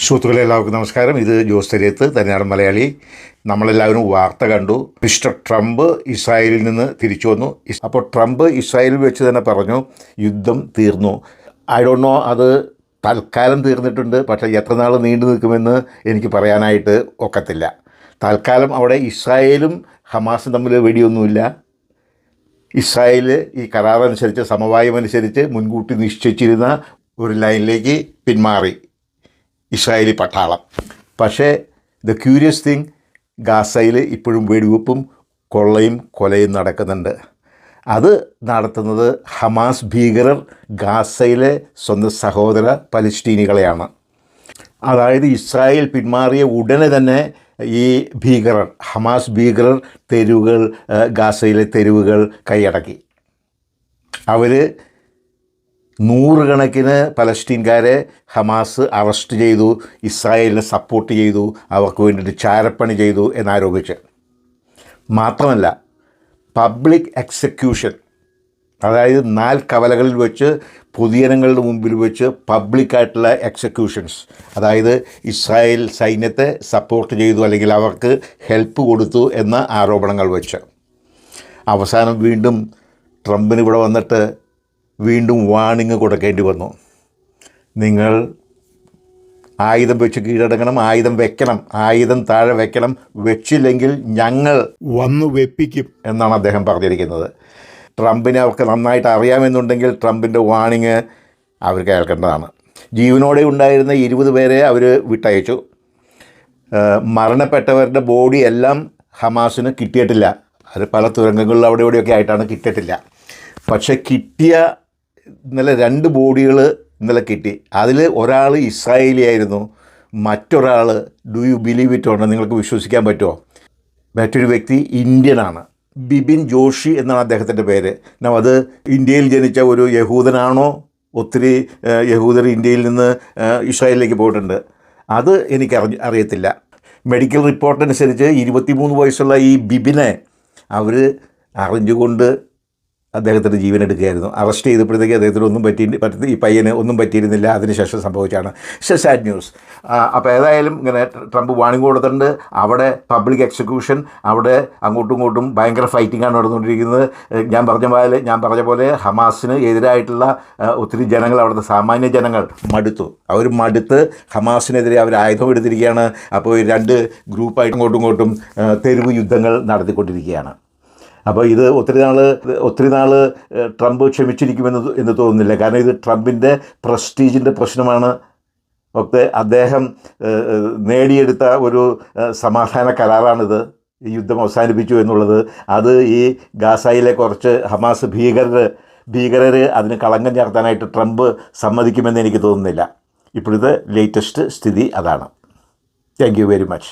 സുഹൃത്തുക്കളെ എല്ലാവർക്കും നമസ്കാരം. ഇത് ജോസ് തെരിയത്ത് തന്നെയാണ് മലയാളി. നമ്മളെല്ലാവരും വാർത്ത കണ്ടു. മിസ്റ്റർ ട്രംപ് ഇസ്രായേലിൽ നിന്ന് തിരിച്ചു വന്നു. അപ്പോൾ ട്രംപ് ഇസ്രായേലിൽ വെച്ച് തന്നെ പറഞ്ഞു യുദ്ധം തീർന്നു. ഐ ഡോണ്ട് നോ അത് തൽക്കാലം തീർന്നിട്ടുണ്ട്. പക്ഷേ എത്ര നാൾ നീണ്ടു നിൽക്കുമെന്ന് എനിക്ക് പറയാനായിട്ട് ഒക്കത്തില്ല. തൽക്കാലം അവിടെ ഇസ്രായേലും ഹമാസും തമ്മിൽ വെടിയൊന്നുമില്ല. ഇസ്രായേൽ ഈ കരാറനുസരിച്ച് സമവായമനുസരിച്ച് മുൻകൂട്ടി നിശ്ചയിച്ചിരുന്ന ഒരു ലൈനിലേക്ക് പിന്മാറി. ഇസ്രായേലി പട്ടാളം. പക്ഷേ ദ ക്യൂരിയസ് തിങ് ഗാസയിൽ ഇപ്പോഴും വെടിവെപ്പും കൊള്ളയും കൊലയും നടക്കുന്നുണ്ട്. അത് നടത്തുന്നത് ഹമാസ് ഭീകരർ ഗാസയിലെ സ്വന്തം സഹോദര പലസ്റ്റീനികളെയാണ് അതായത് ഇസ്രായേൽ പിന്മാറിയ ഉടനെ തന്നെ ഈ ഭീകരർ ഹമാസ് ഭീകരർ തെരുവുകൾ ഗാസയിലെ തെരുവുകൾ കൈയടക്കി. അവർ നൂറുകണക്കിന് പലസ്റ്റീൻകാരെ ഹമാസ് അറസ്റ്റ് ചെയ്തു ഇസ്രായേലിനെ സപ്പോർട്ട് ചെയ്തു അവർക്ക് വേണ്ടിയിട്ട് ചാരപ്പണി ചെയ്തു എന്നാരോപിച്ച്. മാത്രമല്ല പബ്ലിക് എക്സിക്യൂഷൻ അതായത് നാല് കവലകളിൽ വെച്ച് പൊതുജനങ്ങളുടെ മുമ്പിൽ വെച്ച് പബ്ലിക്കായിട്ടുള്ള എക്സിക്യൂഷൻസ് അതായത് ഇസ്രായേൽ സൈന്യത്തെ സപ്പോർട്ട് ചെയ്തു അല്ലെങ്കിൽ അവർക്ക് ഹെൽപ്പ് കൊടുത്തു എന്ന ആരോപണങ്ങൾ വെച്ച്. അവസാനം വീണ്ടും ട്രംപിന് ഇവിടെ വന്നിട്ട് വീണ്ടും വാണിങ് കൊടുക്കേണ്ടി വന്നു. നിങ്ങൾ ആയുധം വെച്ച് കീഴടങ്ങണം ആയുധം വെക്കണം ആയുധം താഴെ വെക്കണം വെച്ചില്ലെങ്കിൽ ഞങ്ങൾ വന്നു വെപ്പിക്കും. എന്നാണ് അദ്ദേഹം പറഞ്ഞിരിക്കുന്നത്. ട്രംപിനെ അവർക്ക് നന്നായിട്ട് അറിയാമെന്നുണ്ടെങ്കിൽ ട്രംപിന്റെ വാണിങ് അവർ കേൾക്കേണ്ടതാണ് ജീവനോടെ ഉണ്ടായിരുന്ന ഇരുപത് പേരെ അവർ വിട്ടയച്ചു. മരണപ്പെട്ടവരുടെ ബോഡി എല്ലാം ഹമാസിന് കിട്ടിയിട്ടില്ല. അത് പല തുരങ്കങ്ങളിലും അവിടെ ഇവിടെയൊക്കെ ആയിട്ടാണ് കിട്ടിയിട്ടില്ല. പക്ഷേ കിട്ടിയ ഇന്നലെ രണ്ട് ബോഡികൾ ഇന്നലെ കിട്ടി. അതിൽ ഒരാൾ ഇസ്രായേലി ആയിരുന്നു മറ്റൊരാൾ ഡു യു ബിലീവ് ഇറ്റ് ഉണ്ടോ നിങ്ങൾക്ക് വിശ്വസിക്കാൻ പറ്റുമോ മറ്റൊരു വ്യക്തി ഇന്ത്യനാണ്. ബിബിൻ ജോഷി എന്നാണ് അദ്ദേഹത്തിന്റെ പേര്. ന അത് ഇന്ത്യയിൽ ജനിച്ച ഒരു യഹൂദനാണോ? ഒത്തിരി യഹൂദർ ഇന്ത്യയിൽ നിന്ന് ഇസ്രായേലിലേക്ക് പോയിട്ടുണ്ട്. അത് എനിക്ക് അറി അറിയത്തില്ല. മെഡിക്കൽ റിപ്പോർട്ടനുസരിച്ച് ഇരുപത്തിമൂന്ന് വയസ്സുള്ള ഈ ബിബിനെ അവർ അറിഞ്ഞുകൊണ്ട് അദ്ദേഹത്തിന്റെ ജീവൻ എടുക്കുകയായിരുന്നു. അറസ്റ്റ് ചെയ്തപ്പോഴത്തേക്ക് അദ്ദേഹത്തിന് ഒന്നും പറ്റി ഈ പയ്യന് ഒന്നും പറ്റിയിരുന്നില്ല. അതിനുശേഷം സംഭവിച്ചാണ്. പക്ഷേ സാഡ് ന്യൂസ് അപ്പോൾ ഏതായാലും ഇങ്ങനെ ട്രംപ് വാണിംഗ് കൊടുത്തിട്ടുണ്ട്. അവിടെ പബ്ലിക് എക്സിക്യൂഷൻ അവിടെ അങ്ങോട്ടും ഇങ്ങോട്ടും ഭയങ്കര ഫൈറ്റിംഗ് ആണ് നടന്നുകൊണ്ടിരിക്കുന്നത്. ഞാൻ പറഞ്ഞ പോലെ ഞാൻ പറഞ്ഞ പോലെ ഹമാസിന് എതിരായിട്ടുള്ള ഒത്തിരി ജനങ്ങൾ അവിടുത്തെ സാമാന്യ ജനങ്ങൾ മടുത്തു. അവർ മടുത്ത് ഹമാസിനെതിരെ അവർ ആയുധം എടുത്തിരിക്കുകയാണ്. അപ്പോൾ രണ്ട് ഗ്രൂപ്പായിട്ട് അങ്ങോട്ടും ഇങ്ങോട്ടും തെരുവ് യുദ്ധങ്ങൾ നടത്തിക്കൊണ്ടിരിക്കുകയാണ്. അപ്പോൾ ഇത് ഒത്തിരി നാൾ ഒത്തിരി നാൾ ട്രംപ് ക്ഷമിച്ചിരിക്കുമെന്ന് എന്ന് തോന്നുന്നില്ല. കാരണം ഇത് ട്രംപിന്റെ പ്രസ്റ്റീജിന്റെ പ്രശ്നമാണ്. ഒക്കെ അദ്ദേഹം നേടിയെടുത്ത ഒരു സമാധാന കരാറാണിത്. ഈ യുദ്ധം അവസാനിപ്പിച്ചു എന്നുള്ളത്. അത് ഈ ഗാസയിലെ കുറച്ച് ഹമാസ് ഭീകരർ ഭീകരർ അതിന് കളങ്കം ചേർത്താനായിട്ട് ട്രംപ് സമ്മതിക്കുമെന്ന് എനിക്ക് തോന്നുന്നില്ല. ഇപ്പോഴത്തെ ലേറ്റസ്റ്റ് സ്ഥിതി അതാണ്. Thank you very much